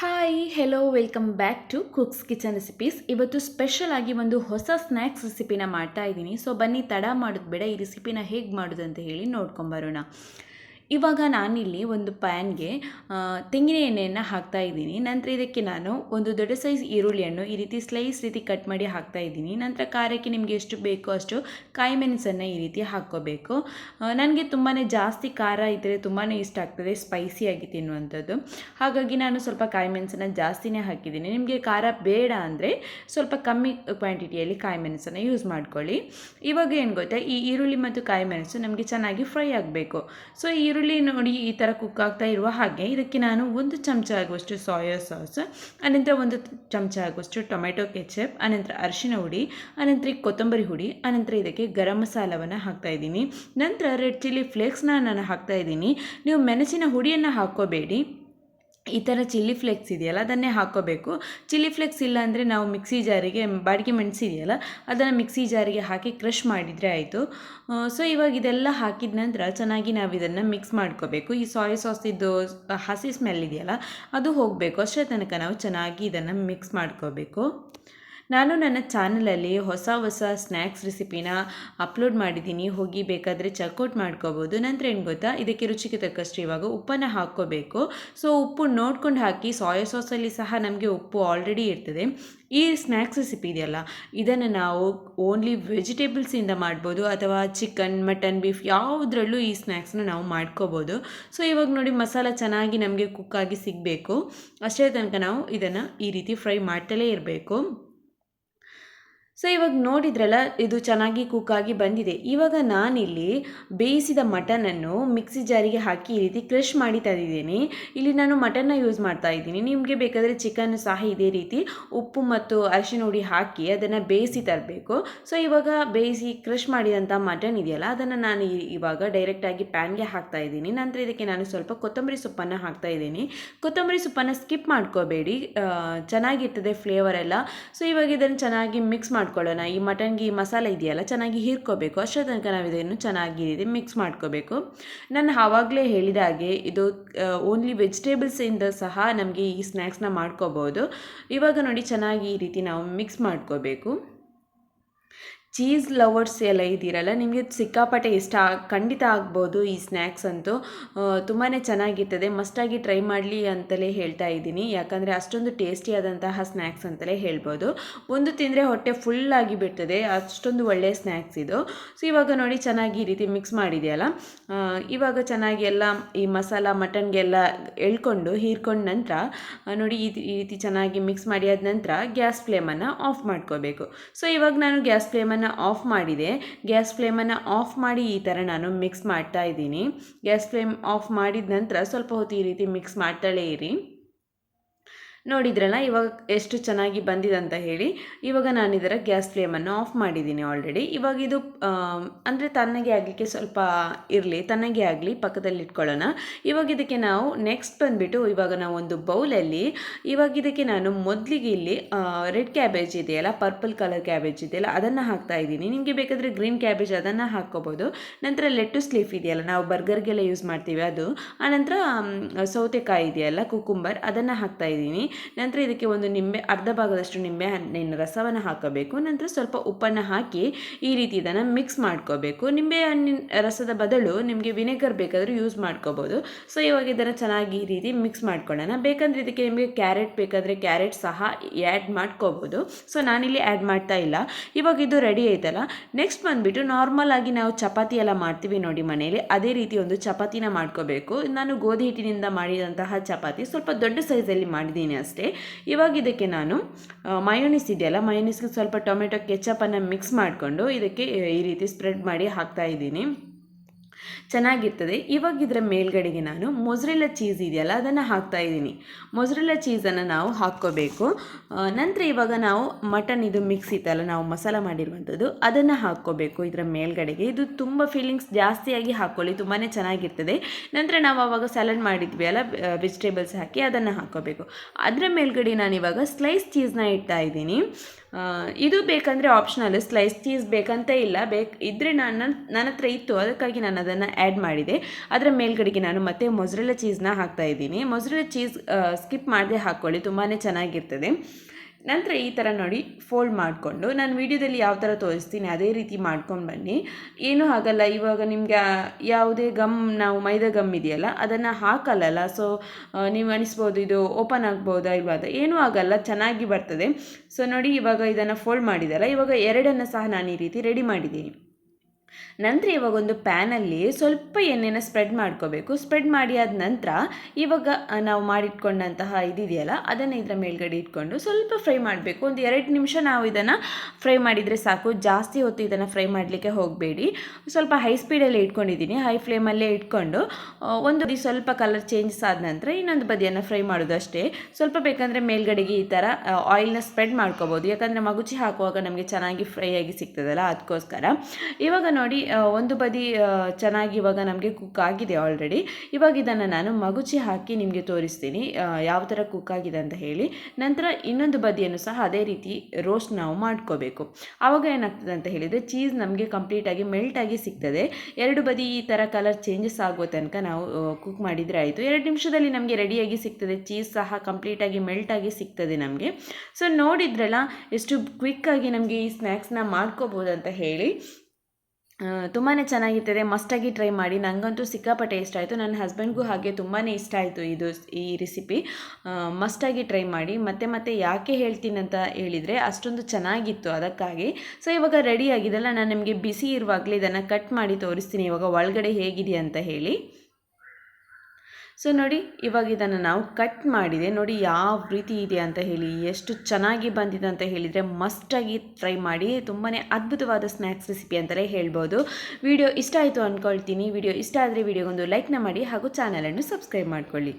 Hi hello welcome back to Cooks Kitchen recipes ಇವತ್ತು special ಆಗಿ ಒಂದು ಹೊಸ ಸ್ನ್ಯಾಕ್ಸ್ ರೆಸಿಪಿನ ಮಾಡ್ತಾ ಇದ್ದೀನಿ. ಸೊ ಬನ್ನಿ, ತಡ ಮಾಡೋದು ಬೇಡ. ಈ ರೆಸಿಪಿನ ಹೇಗೆ ಮಾಡೋದು ಅಂತ ಹೇಳಿ ನೋಡ್ಕೊಂಬರೋಣ ಇವಾಗ ನಾನಿಲ್ಲಿ ಒಂದು ಪ್ಯಾನ್ಗೆ ತೆಂಗಿನ ಎಣ್ಣೆಯನ್ನು ಹಾಕ್ತಾ ಇದ್ದೀನಿ. ನಂತರ ಇದಕ್ಕೆ ನಾನು ಒಂದು ದೊಡ್ಡ ಸೈಜ್ ಈರುಳ್ಳಿಯನ್ನು ಈ ರೀತಿ ಸ್ಲೈಸ್ ರೀತಿ ಕಟ್ ಮಾಡಿ ಹಾಕ್ತಾ ಇದ್ದೀನಿ. ನಂತರ ಖಾರಕ್ಕೆ ನಿಮಗೆ ಎಷ್ಟು ಬೇಕೋ ಅಷ್ಟು ಕಾಯಿ ಮೆಣಸನ್ನು ಈ ರೀತಿ ಹಾಕ್ಕೋಬೇಕು. ನನಗೆ ತುಂಬಾ ಜಾಸ್ತಿ ಖಾರ ಇದ್ದರೆ ತುಂಬಾ ಇಷ್ಟ ಆಗ್ತದೆ ಸ್ಪೈಸಿಯಾಗಿ ತಿನ್ನುವಂಥದ್ದು. ಹಾಗಾಗಿ ನಾನು ಸ್ವಲ್ಪ ಕಾಯಿ ಮೆಣಸನ್ನು ಜಾಸ್ತಿನೇ ಹಾಕಿದ್ದೀನಿ. ನಿಮಗೆ ಖಾರ ಬೇಡ ಅಂದರೆ ಸ್ವಲ್ಪ ಕಮ್ಮಿ ಕ್ವಾಂಟಿಟಿಯಲ್ಲಿ ಕಾಯಿ ಮೆಣಸನ್ನು ಯೂಸ್ ಮಾಡ್ಕೊಳ್ಳಿ. ಇವಾಗ ಏನು ಗೊತ್ತಾ, ಈ ಈರುಳ್ಳಿ ಮತ್ತು ಕಾಯಿ ಮೆಣಸು ನಮಗೆ ಚೆನ್ನಾಗಿ ಫ್ರೈ ಆಗಬೇಕು. ಸೊ ಈರುಳ್ಳಿ ನೋಡಿ ಈ ಥರ ಕುಕ್ ಆಗ್ತಾ ಇರುವ ಹಾಗೆ. ಇದಕ್ಕೆ ನಾನು ಒಂದು ಚಮಚ ಆಗುವಷ್ಟು ಸೋಯಾ ಸಾಸ್ ಅನಂತರ ಒಂದು ಚಮಚ ಆಗುವಷ್ಟು ಟೊಮೆಟೊ ಕೆಚಪ್ ಅನಂತರ ಅರಿಶಿನ ಹುಡಿ, ಅನಂತರ ಕೊತ್ತಂಬರಿ ಹುಡಿ, ಅನಂತರ ಇದಕ್ಕೆ ಗರಂ ಮಸಾಲವನ್ನು ಹಾಕ್ತಾ ಇದ್ದೀನಿ. ನಂತರ ರೆಡ್ ಚಿಲ್ಲಿ ಫ್ಲೇಕ್ಸ್ನ ನಾನು ಹಾಕ್ತಾ ಇದ್ದೀನಿ. ನೀವು ಮೆಣಸಿನ ಹುಡಿಯನ್ನು ಹಾಕ್ಕೋಬೇಡಿ. ಈ ಥರ ಚಿಲ್ಲಿ ಫ್ಲೇಕ್ಸ್ ಇದೆಯಲ್ಲ, ಅದನ್ನೇ ಹಾಕ್ಕೋಬೇಕು ಚಿಲ್ಲಿ ಫ್ಲೇಕ್ಸ್ ಇಲ್ಲ ಅಂದರೆ ನಾವು ಮಿಕ್ಸಿ ಜಾರಿಗೆ, ಬಾಡಿಗೆ ಮೆಣಸಿದೆಯಲ್ಲ, ಅದನ್ನು ಮಿಕ್ಸಿ ಜಾರಿಗೆ ಹಾಕಿ ಕ್ರಷ್ ಮಾಡಿದರೆ ಆಯಿತು. ಸೊ ಇವಾಗ ಇದೆಲ್ಲ ಹಾಕಿದ ನಂತರ ಚೆನ್ನಾಗಿ ನಾವು ಇದನ್ನು ಮಿಕ್ಸ್ ಮಾಡ್ಕೋಬೇಕು. ಈ ಸಾಯ್ ಸಾಸಿದ್ದು ಹಸಿ ಸ್ಮೆಲ್ ಇದೆಯಲ್ಲ, ಅದು ಹೋಗಬೇಕು. ಅಷ್ಟೇ ತನಕ ನಾವು ಚೆನ್ನಾಗಿ ಇದನ್ನು ಮಿಕ್ಸ್ ಮಾಡ್ಕೋಬೇಕು. ನಾನು ನನ್ನ ಚಾನಲಲ್ಲಿ ಹೊಸ ಹೊಸ ಸ್ನ್ಯಾಕ್ಸ್ ರೆಸಿಪಿನ ಅಪ್ಲೋಡ್ ಮಾಡಿದ್ದೀನಿ. ಹೋಗಿ ಬೇಕಾದರೆ ಚೆಕ್ಔಟ್ ಮಾಡ್ಕೋಬೋದು. ನಂತರ ಏನು ಗೊತ್ತಾ? ಇದಕ್ಕೆ ರುಚಿಗೆ ತಕ್ಕಷ್ಟು ಇವಾಗ ಉಪ್ಪನ್ನು ಹಾಕ್ಕೋಬೇಕು. ಸೊ, ಉಪ್ಪು ನೋಡ್ಕೊಂಡು ಹಾಕಿ ಸೋಯಾ ಸಾಸಲ್ಲಿ ಸಹ ನಮಗೆ ಉಪ್ಪು ಆಲ್ರೆಡಿ ಇರ್ತದೆ. ಈ ಸ್ನ್ಯಾಕ್ಸ್ ರೆಸಿಪಿ ಇದೆಯಲ್ಲ, ಇದನ್ನು ನಾವು ಓನ್ಲಿ ವೆಜಿಟೇಬಲ್ಸಿಂದ ಮಾಡ್ಬೋದು ಅಥವಾ ಚಿಕನ್ ಮಟನ್ ಬೀಫ್ ಯಾವುದರಲ್ಲೂ ಈ ಸ್ನ್ಯಾಕ್ಸ್ನ ನಾವು ಮಾಡ್ಕೋಬೋದು. ಸೊ, ಇವಾಗ ನೋಡಿ ಮಸಾಲ ಚೆನ್ನಾಗಿ ನಮಗೆ ಕುಕ್ಕಾಗಿ ಸಿಗಬೇಕು. ಅಷ್ಟೇ ತನಕ ನಾವು ಇದನ್ನು ಈ ರೀತಿ ಫ್ರೈ ಮಾಡ್ತಲೇ ಇರಬೇಕು. ಸೊ ಇವಾಗ ನೋಡಿದ್ರಲ್ಲ, ಇದು ಚೆನ್ನಾಗಿ ಕುಕ್ಕಾಗಿ ಬಂದಿದೆ. ಇವಾಗ ನಾನಿಲ್ಲಿ ಬೇಯಿಸಿದ ಮಟನನ್ನು ಮಿಕ್ಸಿ ಜಾರಿಗೆ ಹಾಕಿ ಈ ರೀತಿ ಕ್ರಷ್ ಮಾಡಿ ತಂದಿದ್ದೀನಿ. ಇಲ್ಲಿ ನಾನು ಮಟನ್ನ ಯೂಸ್ ಮಾಡ್ತಾ ಇದ್ದೀನಿ. ನಿಮಗೆ ಬೇಕಾದರೆ ಚಿಕನ್ ಸಹ ಇದೇ ರೀತಿ ಉಪ್ಪು ಮತ್ತು ಅರಿಶಿನ ಹುಡಿ ಹಾಕಿ ಅದನ್ನು ಬೇಯಿಸಿ ತರಬೇಕು. ಸೊ ಇವಾಗ ಬೇಯಿಸಿ ಕ್ರಷ್ ಮಾಡಿದಂಥ ಮಟನ್ ಇದೆಯಲ್ಲ, ಅದನ್ನು ನಾನು ಇವಾಗ ಡೈರೆಕ್ಟಾಗಿ ಪ್ಯಾನ್ಗೆ ಹಾಕ್ತಾ ಇದ್ದೀನಿ. ನಂತರ ಇದಕ್ಕೆ ನಾನು ಸ್ವಲ್ಪ ಕೊತ್ತಂಬರಿ ಸೊಪ್ಪನ್ನು ಹಾಕ್ತಾ ಇದ್ದೀನಿ. ಕೊತ್ತಂಬರಿ ಸೊಪ್ಪನ್ನು ಸ್ಕಿಪ್ ಮಾಡ್ಕೋಬೇಡಿ. ಚೆನ್ನಾಗಿರ್ತದೆ ಫ್ಲೇವರ್ ಎಲ್ಲ. ಸೊ ಇವಾಗ ಇದನ್ನು ಚೆನ್ನಾಗಿ ಮಿಕ್ಸ್ ಮಾಡಿ ಮಾಡ್ಕೊಳ್ಳೋಣ. ಈ ಮಟನ್ಗೆ ಈ ಮಸಾಲೆ ಇದೆಯಲ್ಲ, ಚೆನ್ನಾಗಿ ಹೀರ್ಕೋಬೇಕು. ಅಷ್ಟರ ತನಕ ನಾವು ಇದನ್ನು ಚೆನ್ನಾಗಿ ಮಿಕ್ಸ್ ಮಾಡ್ಕೋಬೇಕು. ನಾನು ಆವಾಗಲೇ ಹೇಳಿದ ಹಾಗೆ, ಇದು ಓನ್ಲಿ ವೆಜಿಟೇಬಲ್ಸಿಂದ ಸಹ ನಮಗೆ ಈ ಸ್ನ್ಯಾಕ್ಸ್ನ ಮಾಡ್ಕೋಬೋದು ಇವಾಗ ನೋಡಿ, ಚೆನ್ನಾಗಿ ಈ ರೀತಿ ನಾವು ಮಿಕ್ಸ್ ಮಾಡ್ಕೋಬೇಕು. ಚೀಸ್ ಲವರ್ಸ್ ಎಲ್ಲ ಇದ್ದೀರಲ್ಲ ನಿಮಗೆ ಸಿಕ್ಕಾಪಟ್ಟೆ ಇಷ್ಟ ಖಂಡಿತ ಆಗ್ಬೋದು ಈ ಸ್ನ್ಯಾಕ್ಸ್ ಅಂತೂ. ತುಂಬಾ ಚೆನ್ನಾಗಿರ್ತದೆ, ಮಸ್ಟಾಗಿ ಟ್ರೈ ಮಾಡಲಿ ಅಂತಲೇ ಹೇಳ್ತಾ ಇದ್ದೀನಿ. ಯಾಕಂದರೆ ಅಷ್ಟೊಂದು ಟೇಸ್ಟಿಯಾದಂತಹ ಸ್ನ್ಯಾಕ್ಸ್ ಅಂತಲೇ ಹೇಳ್ಬೋದು. ಒಂದು ತಿಂದರೆ ಹೊಟ್ಟೆ ಫುಲ್ಲಾಗಿ ಬಿಡ್ತದೆ, ಅಷ್ಟೊಂದು ಒಳ್ಳೆಯ ಸ್ನ್ಯಾಕ್ಸ್ ಇದು. ಸೊ ಇವಾಗ ನೋಡಿ ಚೆನ್ನಾಗಿ ಈ ರೀತಿ ಮಿಕ್ಸ್ ಮಾಡಿದೆಯಲ್ಲ. ಇವಾಗ ಚೆನ್ನಾಗಿ ಎಲ್ಲ ಈ ಮಸಾಲ, ಮಟನ್ಗೆಲ್ಲ ಎಳ್ಕೊಂಡು, ಹೀರ್ಕೊಂಡ ನಂತರ ನೋಡಿ ಈ ರೀತಿ ಚೆನ್ನಾಗಿ ಮಿಕ್ಸ್ ಮಾಡಿ ಆದ ನಂತರ ಗ್ಯಾಸ್ ಫ್ಲೇಮನ್ನು ಆಫ್ ಮಾಡ್ಕೋಬೇಕು. ಸೊ ಇವಾಗ ನಾನು ಗ್ಯಾಸ್ ಫ್ಲೇಮನ್ನು ಆಫ್ ಮಾಡಿದೆ. ಗ್ಯಾಸ್ ಫ್ಲೇಮನ್ನು ಆಫ್ ಮಾಡಿ ಈ ಥರ ನಾನು ಮಿಕ್ಸ್ ಮಾಡ್ತಾ ಇದ್ದೀನಿ. ಗ್ಯಾಸ್ ಫ್ಲೇಮ್ ಆಫ್ ಮಾಡಿದ ನಂತರ ಸ್ವಲ್ಪ ಹೊತ್ತು ಈ ರೀತಿ ಮಿಕ್ಸ್ ಮಾಡ್ತಾಳೆ ಇರಿ. ನೋಡಿದ್ರಲ್ಲ, ಇವಾಗ ಎಷ್ಟು ಚೆನ್ನಾಗಿ ಬಂದಿದೆ ಅಂತ ಹೇಳಿ, ಇವಾಗ ನಾನು ಇದರ ಗ್ಯಾಸ್ ಫ್ಲೇಮನ್ನು ಆಫ್ ಮಾಡಿದ್ದೀನಿ ಆಲ್ರೆಡಿ ಇವಾಗ ಇದು ಅಂದರೆ ತನ್ನಗೆ ಆಗಲಿಕ್ಕೆ ಸ್ವಲ್ಪ ಇರಲಿ ತನ್ನಗೆ ಆಗಲಿ, ಪಕ್ಕದಲ್ಲಿ ಇಟ್ಕೊಳ್ಳೋಣ. ಇವಾಗ ಇದಕ್ಕೆ ನಾವು ನೆಕ್ಸ್ಟ್ ಬಂದುಬಿಟ್ಟು ಇವಾಗ ನಾವು ಒಂದು ಬೌಲಲ್ಲಿ ಇವಾಗ ಇದಕ್ಕೆ ನಾನು ಮೊದಲಿಗೆ ಇಲ್ಲಿ ರೆಡ್ ಕ್ಯಾಬೇಜ್ ಇದೆಯಲ್ಲ ಪರ್ಪಲ್ ಕಲರ್ ಕ್ಯಾಬೇಜ್ ಇದೆಯಲ್ಲ, ಅದನ್ನು ಹಾಕ್ತಾ ಇದ್ದೀನಿ. ನಿಮಗೆ ಬೇಕಾದರೆ ಗ್ರೀನ್ ಕ್ಯಾಬೇಜ್ ಅದನ್ನು ಹಾಕ್ಕೋಬೋದು. ನಂತರ ಲೆಟ್ಟುಸ್ ಲೀಫ್ ಇದೆಯಲ್ಲ, ನಾವು ಬರ್ಗರ್ಗೆಲ್ಲ ಯೂಸ್ ಮಾಡ್ತೀವಿ ಅದು. ಆನಂತರ ಸೌತೆಕಾಯಿ ಇದೆಯಲ್ಲ ಕುಕುಂಬರ್ ಅದನ್ನು ಹಾಕ್ತಾ ಇದ್ದೀನಿ. ನಂತರ ಇದಕ್ಕೆ ಒಂದು ನಿಂಬೆ, ಅರ್ಧ ಭಾಗದಷ್ಟು ನಿಂಬೆ ಹಣ್ಣಿನ ರಸವನ್ನು ಹಾಕಬೇಕು. ನಂತರ ಸ್ವಲ್ಪ ಉಪ್ಪನ್ನು ಹಾಕಿ ಈ ರೀತಿ ಇದನ್ನು ಮಿಕ್ಸ್ ಮಾಡ್ಕೋಬೇಕು. ನಿಂಬೆ ಹಣ್ಣಿನ ರಸದ ಬದಲು ನಿಮಗೆ ವಿನೆಗರ್ ಬೇಕಾದರೂ ಯೂಸ್ ಮಾಡ್ಕೋಬೋದು. ಸೊ ಇವಾಗ ಇದನ್ನು ಚೆನ್ನಾಗಿ ಈ ರೀತಿ ಮಿಕ್ಸ್ ಮಾಡ್ಕೊಳ್ಳೋಣ. ಬೇಕಂದರೆ ಇದಕ್ಕೆ ನಿಮಗೆ ಕ್ಯಾರೆಟ್ ಬೇಕಾದರೆ ಕ್ಯಾರೆಟ್ ಸಹ ಆ್ಯಡ್ ಮಾಡ್ಕೋಬೋದು. ಸೊ ನಾನಿಲ್ಲಿ ಆ್ಯಡ್ ಮಾಡ್ತಾ ಇಲ್ಲ. ಇವಾಗ ಇದು ರೆಡಿ ಆಯ್ತಲ್ಲ ನೆಕ್ಸ್ಟ್ ಬಂದುಬಿಟ್ಟು ನಾರ್ಮಲ್ ಆಗಿ ನಾವು ಚಪಾತಿ ಎಲ್ಲ ಮಾಡ್ತೀವಿ ನೋಡಿ ಮನೆಯಲ್ಲಿ. ಅದೇ ರೀತಿ ಒಂದು ಚಪಾತಿನ ಮಾಡ್ಕೋಬೇಕು. ನಾನು ಗೋಧಿ ಹಿಟ್ಟಿನಿಂದ ಮಾಡಿದಂತಹ ಚಪಾತಿ. ಸ್ವಲ್ಪ ದೊಡ್ಡ ಸೈಜಲ್ಲಿ ಮಾಡಿದ್ದೀನಿ ಇವಾಗ ಇದಕ್ಕೆ ನಾನು ಮಯೋನಿಸ್ ಇದೆಯಲ್ಲ ಮಯೋನಿಸ್ಗೆ ಸ್ವಲ್ಪ ಟೊಮೆಟೊ ಕೆಚಪನ್ನು ಮಿಕ್ಸ್ ಮಾಡಿಕೊಂಡು ಇದಕ್ಕೆ ಈ ರೀತಿ ಸ್ಪ್ರೆಡ್ ಮಾಡಿ ಹಾಕ್ತಾ ಇದ್ದೀನಿ. ಚೆನ್ನಾಗಿರ್ತದೆ. ಇವಾಗ ಇದರ ಮೇಲ್ಗಡೆಗೆ ನಾನು ಮೊಸರೆಲ್ಲ ಚೀಸ್ ಇದೆಯಲ್ಲ, ಅದನ್ನು ಹಾಕ್ತಾ ಇದ್ದೀನಿ. ಮೊಸರೆಲ್ಲ ಚೀಸನ್ನು ನಾವು ಹಾಕ್ಕೋಬೇಕು. ನಂತರ ಇವಾಗ ನಾವು ಮಟನ್ ಇದು ಮಿಕ್ಸ್ ಇತ್ತಲ್ಲ, ನಾವು ಮಸಾಲ ಮಾಡಿರುವಂಥದ್ದು, ಅದನ್ನು ಹಾಕ್ಕೋಬೇಕು ಇದರ ಮೇಲ್ಗಡೆಗೆ. ಇದು ತುಂಬ ಫೀಲಿಂಗ್ಸ್ ಜಾಸ್ತಿಯಾಗಿ ಹಾಕ್ಕೊಳ್ಳಿ ತುಂಬಾ ಚೆನ್ನಾಗಿರ್ತದೆ. ನಂತರ ನಾವು ಆವಾಗ ಸ್ಯಾಲಡ್ ಮಾಡಿದ್ವಿ ಅಲ್ಲ ವೆಜಿಟೇಬಲ್ಸ್ ಹಾಕಿ ಅದನ್ನು ಹಾಕ್ಕೋಬೇಕು. ಅದರ ಮೇಲ್ಗಡೆ ನಾನು ಇವಾಗ ಸ್ಲೈಸ್ ಚೀಸ್ನ ಇಡ್ತಾ ಇದ್ದೀನಿ. ಇದು ಬೇಕಂದರೆ ಆಪ್ಷನಲ್ ಸ್ಲೈಸ್ ಚೀಸ್ ಬೇಕಂತ ಇಲ್ಲ. ಬೇಕು ಇದ್ದರೆ ನಾನು ನನ್ನ ಹತ್ರ ಇತ್ತು. ಅದಕ್ಕಾಗಿ ನಾನು ಅದನ್ನು ಆ್ಯಡ್ ಮಾಡಿದೆ. ಅದರ ಮೇಲ್ಗಡೆಗೆ ನಾನು ಮತ್ತೆ ಮೊಸರೆಲ್ಲ ಚೀಸ್ನ ಹಾಕ್ತಾ ಇದ್ದೀನಿ. ಮೊಸರೆಲ್ಲ ಚೀಸ್ ಸ್ಕಿಪ್ ಮಾಡದೆ ಹಾಕ್ಕೊಳ್ಳಿ ತುಂಬಾ ಚೆನ್ನಾಗಿರ್ತದೆ. ನಂತರ ಈ ಥರ ನೋಡಿ ಫೋಲ್ಡ್ ಮಾಡಿಕೊಂಡು ನಾನು ವಿಡಿಯೋದಲ್ಲಿ ಯಾವ ಥರ ತೋರಿಸ್ತೀನಿ ಅದೇ ರೀತಿ ಮಾಡ್ಕೊಂಡು ಬನ್ನಿ. ಏನೂ ಆಗಲ್ಲ ಇವಾಗ ನಿಮಗೆ ಯಾವುದೇ ಗಮ್ ನಾವು ಮೈದಾ ಗಮ್ ಇದೆಯಲ್ಲ, ಅದನ್ನು ಹಾಕಲ್ಲಲ್ಲ? ಸೊ ನೀವು ಅನಿಸ್ಬೋದು ಇದು ಓಪನ್ ಆಗ್ಬೋದಾ ಇಲ್ವಾ ಅದು ಏನೂ ಆಗಲ್ಲ, ಚೆನ್ನಾಗಿ ಬರ್ತದೆ. ಸೊ ನೋಡಿ ಇವಾಗ ಇದನ್ನು ಫೋಲ್ಡ್ ಮಾಡಿದಲ್ಲ, ಇವಾಗ ಎರಡನ್ನು ಸಹ ನಾನು ಈ ರೀತಿ ರೆಡಿ ಮಾಡಿದ್ದೀನಿ. ನಂತರ ಇವಾಗ ಒಂದು ಪ್ಯಾನಲ್ಲಿ ಸ್ವಲ್ಪ ಎಣ್ಣೆನ ಸ್ಪ್ರೆಡ್ ಮಾಡ್ಕೋಬೇಕು. ಸ್ಪ್ರೆಡ್ ಮಾಡಿ ಆದ ನಂತರ ಇವಾಗ ನಾವು ಮಾಡಿಟ್ಕೊಂಡಂತಹ ಇದಿದೆಯಲ್ಲ, ಅದನ್ನು ಇದರ ಮೇಲ್ಗಡೆ ಇಟ್ಕೊಂಡು ಸ್ವಲ್ಪ ಫ್ರೈ ಮಾಡಬೇಕು. ಒಂದು ಎರಡು ನಿಮಿಷ ನಾವು ಇದನ್ನು ಫ್ರೈ ಮಾಡಿದರೆ ಸಾಕು. ಜಾಸ್ತಿ ಹೊತ್ತು ಇದನ್ನು ಫ್ರೈ ಮಾಡಲಿಕ್ಕೆ ಹೋಗಬೇಡಿ. ಸ್ವಲ್ಪ ಹೈ ಸ್ಪೀಡಲ್ಲೇ ಇಟ್ಕೊಂಡಿದ್ದೀನಿ. ಹೈ ಫ್ಲೇಮಲ್ಲೇ ಇಟ್ಕೊಂಡು ಒಂದು ಬದಿ ಸ್ವಲ್ಪ ಕಲರ್ ಚೇಂಜಸ್ ಆದ ನಂತರ ಇನ್ನೊಂದು ಬದಿಯನ್ನು ಫ್ರೈ ಮಾಡೋದು ಅಷ್ಟೇ ಸ್ವಲ್ಪ ಬೇಕಂದರೆ ಮೇಲ್ಗಡೆಗೆ ಈ ಥರ ಆಯಿಲ್ನ ಸ್ಪ್ರೆಡ್ ಮಾಡ್ಕೋಬೋದು. ಯಾಕಂದರೆ ಮಗುಚಿ ಹಾಕುವಾಗ ನಮಗೆ ಚೆನ್ನಾಗಿ ಫ್ರೈ ಆಗಿ ಸಿಗ್ತದಲ್ಲ ಅದಕ್ಕೋಸ್ಕರ ಇವಾಗ ನೋಡಿ ಆ, ಒಂದು ಬದಿ ಚೆನ್ನಾಗಿ ಇವಾಗ ನಮಗೆ ಕುಕ್ ಆಗಿದೆ ಆಲ್ರೆಡಿ ಇವಾಗ ಇದನ್ನು ನಾನು ಮಗುಚಿ ಹಾಕಿ ನಿಮಗೆ ತೋರಿಸ್ತೀನಿ. ಯಾವ ಥರ ಕುಕ್ ಆಗಿದೆ ಅಂತ ಹೇಳಿ. ನಂತರ ಇನ್ನೊಂದು ಬದಿಯನ್ನು ಸಹ ಅದೇ ರೀತಿ ರೋಸ್ಟ್ ನಾವು ಮಾಡ್ಕೋಬೇಕು. ಆವಾಗ ಏನಾಗ್ತದೆ ಅಂತ ಹೇಳಿದರೆ ಚೀಸ್ ನಮಗೆ ಕಂಪ್ಲೀಟಾಗಿ ಮೆಲ್ಟಾಗಿ ಸಿಗ್ತದೆ. ಎರಡು ಬದಿ ಈ ಥರ ಕಲರ್ ಚೇಂಜಸ್ ಆಗೋ ತನಕ ನಾವು ಕುಕ್ ಮಾಡಿದರೆ ಆಯಿತು. ಎರಡು ನಿಮಿಷದಲ್ಲಿ ನಮಗೆ ರೆಡಿಯಾಗಿ ಸಿಗ್ತದೆ. ಚೀಸ್ ಸಹ ಕಂಪ್ಲೀಟಾಗಿ ಮೆಲ್ಟಾಗಿ ಸಿಗ್ತದೆ ನಮಗೆ. ಸೊ ನೋಡಿದ್ರಲ್ಲ ಎಷ್ಟು ಕ್ವಿಕ್ಕಾಗಿ ನಮಗೆ ಈ ಸ್ನ್ಯಾಕ್ಸ್ನ ಮಾಡ್ಕೋಬೋದು ಅಂತ ಹೇಳಿ. ತುಂಬಾ ಚೆನ್ನಾಗಿರ್ತದೆ ಮಸ್ಟಾಗಿ ಟ್ರೈ ಮಾಡಿ. ನನಗಂತೂ ಸಿಕ್ಕಾಪಟ್ಟೆ ಇಷ್ಟ ಆಯಿತು. ನನ್ನ ಹಸ್ಬೆಂಡ್ಗೂ ಹಾಗೆ ತುಂಬಾ ಇಷ್ಟ ಆಯಿತು ಇದು ಈ ರೆಸಿಪಿ ಮಸ್ಟಾಗಿ ಟ್ರೈ ಮಾಡಿ. ಮತ್ತೆ ಮತ್ತೆ ಯಾಕೆ ಹೇಳ್ತೀನಿ ಅಂತ ಹೇಳಿದರೆ, ಅಷ್ಟೊಂದು ಚೆನ್ನಾಗಿತ್ತು ಅದಕ್ಕಾಗಿ. ಸೊ ಇವಾಗ ರೆಡಿ ಆಗಿದೆಲ್ಲ, ನಾನು ನಿಮಗೆ ಬಿಸಿ ಇರುವಾಗಲೇ ಇದನ್ನು ಕಟ್ ಮಾಡಿ ತೋರಿಸ್ತೀನಿ. ಇವಾಗ ಒಳಗಡೆ ಹೇಗಿದೆ ಅಂತ ಹೇಳಿ. ಸೊ ನೋಡಿ, ಇವಾಗ ಇದನ್ನು ನಾವು ಕಟ್ ಮಾಡಿದೆ. ನೋಡಿ, ಯಾವ ರೀತಿ ಇದೆ ಅಂತ ಹೇಳಿ, ಎಷ್ಟು ಚೆನ್ನಾಗಿ ಬಂದಿದೆ ಅಂತ ಹೇಳಿದರೆ ಮಸ್ಟಾಗಿ ಟ್ರೈ ಮಾಡಿ. ತುಂಬಾ ಅದ್ಭುತವಾದ ಸ್ನ್ಯಾಕ್ಸ್ ರೆಸಿಪಿ ಅಂತಲೇ ಹೇಳ್ಬೋದು. ವಿಡಿಯೋ ಇಷ್ಟ ಆಯಿತು ಅಂದ್ಕೊಳ್ತೀನಿ ವಿಡಿಯೋ ಇಷ್ಟ ಆದರೆ ವಿಡಿಯೋಗೊಂದು ಲೈಕ್ನ ಮಾಡಿ ಹಾಗೂ ಚಾನಲನ್ನು ಸಬ್ಸ್ಕ್ರೈಬ್ ಮಾಡ್ಕೊಳ್ಳಿ.